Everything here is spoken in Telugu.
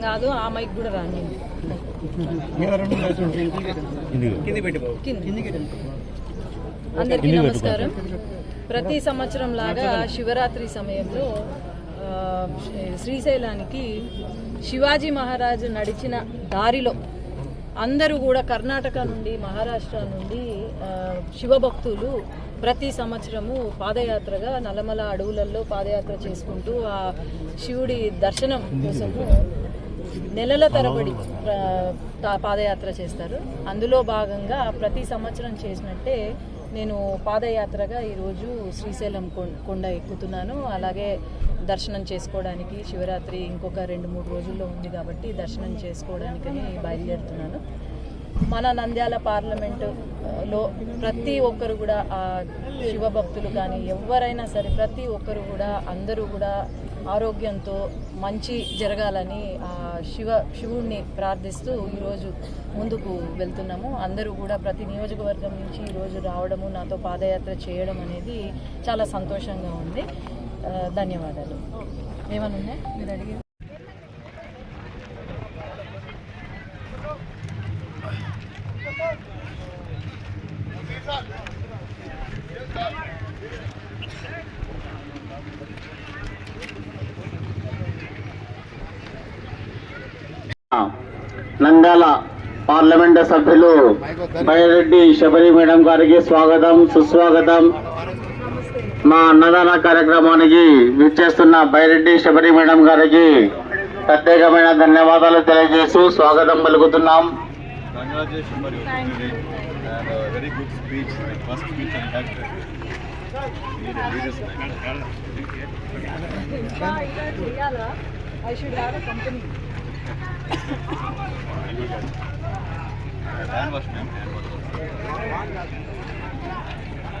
కాదు ఆ మైక్ కూడా రాని అందరికీ నమస్కారం. ప్రతి సంవత్సరం లాగా శివరాత్రి సమయంలో శ్రీశైలానికి శివాజీ మహారాజు నడిచిన దారిలో అందరూ కూడా కర్ణాటక నుండి మహారాష్ట్ర నుండి ఆ, శివభక్తులు ప్రతి సంవత్సరము పాదయాత్రగా నల్లమల అడవులలో పాదయాత్ర చేసుకుంటూ ఆ శివుడి దర్శనం కోసము నెలల తరబడి పాదయాత్ర చేస్తారు. అందులో భాగంగా ప్రతి సంవత్సరం చేసినట్టే నేను పాదయాత్రగా ఈరోజు శ్రీశైలం కొండ ఎక్కుతున్నాను. అలాగే దర్శనం చేసుకోవడానికి శివరాత్రి ఇంకొక రెండు మూడు రోజుల్లో ఉంది కాబట్టి దర్శనం చేసుకోవడానికని బయలుదేరుతున్నాను. మన నంద్యాల పార్లమెంటులో ప్రతి ఒక్కరు కూడా ఆ శివభక్తులు కానీ ఎవరైనా సరే ప్రతి ఒక్కరు కూడా అందరూ కూడా ఆరోగ్యంతో మంచి జరగాలని శివ శివుణ్ణి ప్రార్థిస్తూ ఈరోజు ముందుకు వెళ్తున్నాము. అందరూ కూడా ప్రతి నియోజకవర్గం నుంచి ఈరోజు రావడము నాతో పాదయాత్ర చేయడం అనేది చాలా సంతోషంగా ఉంది. ధన్యవాదాలు. ఏమన్నా ఉన్నాయి మీరు అడిగారు నంద్యాల పార్లమెంట్ సభ్యులు బైరెడ్డి శబరి మేడం గారికి స్వాగతం సుస్వాగతం మా అన్నదాన కార్యక్రమానికి విచ్చేస్తున్న బైరెడ్డి శబరి మేడం గారికి ప్రత్యేకమైన ధన్యవాదాలు తెలియజేస్తూ స్వాగతం పలుకుతున్నాం I should have a company. చేయాలా ఐ షుడ్ హ్యావ్ అ